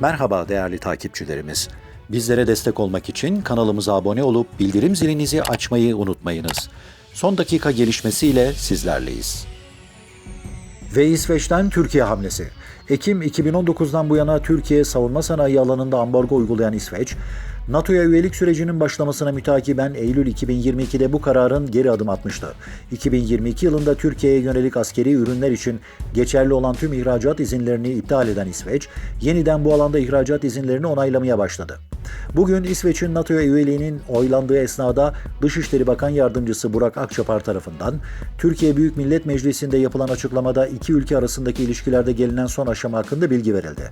Merhaba değerli takipçilerimiz. Bizlere destek olmak için kanalımıza abone olup bildirim zilinizi açmayı unutmayınız. Son dakika gelişmesiyle sizlerleyiz. Ve İsveç'ten Türkiye hamlesi. Ekim 2019'dan bu yana Türkiye savunma sanayi alanında ambargo uygulayan İsveç, NATO'ya üyelik sürecinin başlamasına mütakiben Eylül 2022'de bu kararın geri adım atmıştı. 2022 yılında Türkiye'ye yönelik askeri ürünler için geçerli olan tüm ihracat izinlerini iptal eden İsveç, yeniden bu alanda ihracat izinlerini onaylamaya başladı. Bugün İsveç'in NATO'ya üyeliğinin oylandığı esnada Dışişleri Bakan Yardımcısı Burak Akçapar tarafından Türkiye Büyük Millet Meclisi'nde yapılan açıklamada iki ülke arasındaki ilişkilerde gelinen son aşama hakkında bilgi verildi.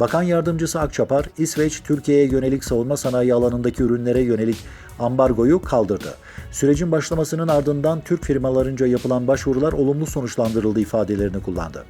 Bakan Yardımcısı Akçapar, İsveç, Türkiye'ye yönelik savunma sanayi alanındaki ürünlere yönelik ambargoyu kaldırdı. Sürecin başlamasının ardından Türk firmalarınca yapılan başvurular olumlu sonuçlandırıldı ifadelerini kullandı.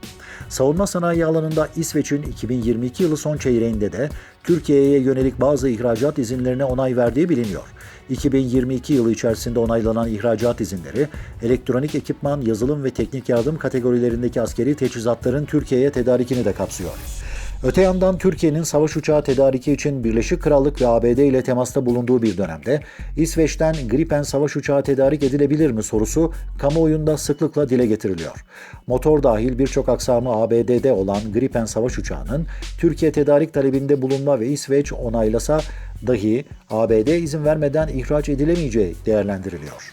Savunma sanayi alanında İsveç'in 2022 yılı son çeyreğinde de Türkiye'ye yönelik bazı ihracat izinlerine onay verdiği biliniyor. 2022 yılı içerisinde onaylanan ihracat izinleri, elektronik ekipman, yazılım ve teknik yardım kategorilerindeki askeri teçhizatların Türkiye'ye tedarikini de kapsıyor. Öte yandan Türkiye'nin savaş uçağı tedariki için Birleşik Krallık ve ABD ile temasta bulunduğu bir dönemde İsveç'ten Gripen savaş uçağı tedarik edilebilir mi sorusu kamuoyunda sıklıkla dile getiriliyor. Motor dahil birçok aksamı ABD'de olan Gripen savaş uçağının Türkiye tedarik talebinde bulunma ve İsveç onaylasa dahi ABD izin vermeden ihraç edilemeyeceği değerlendiriliyor.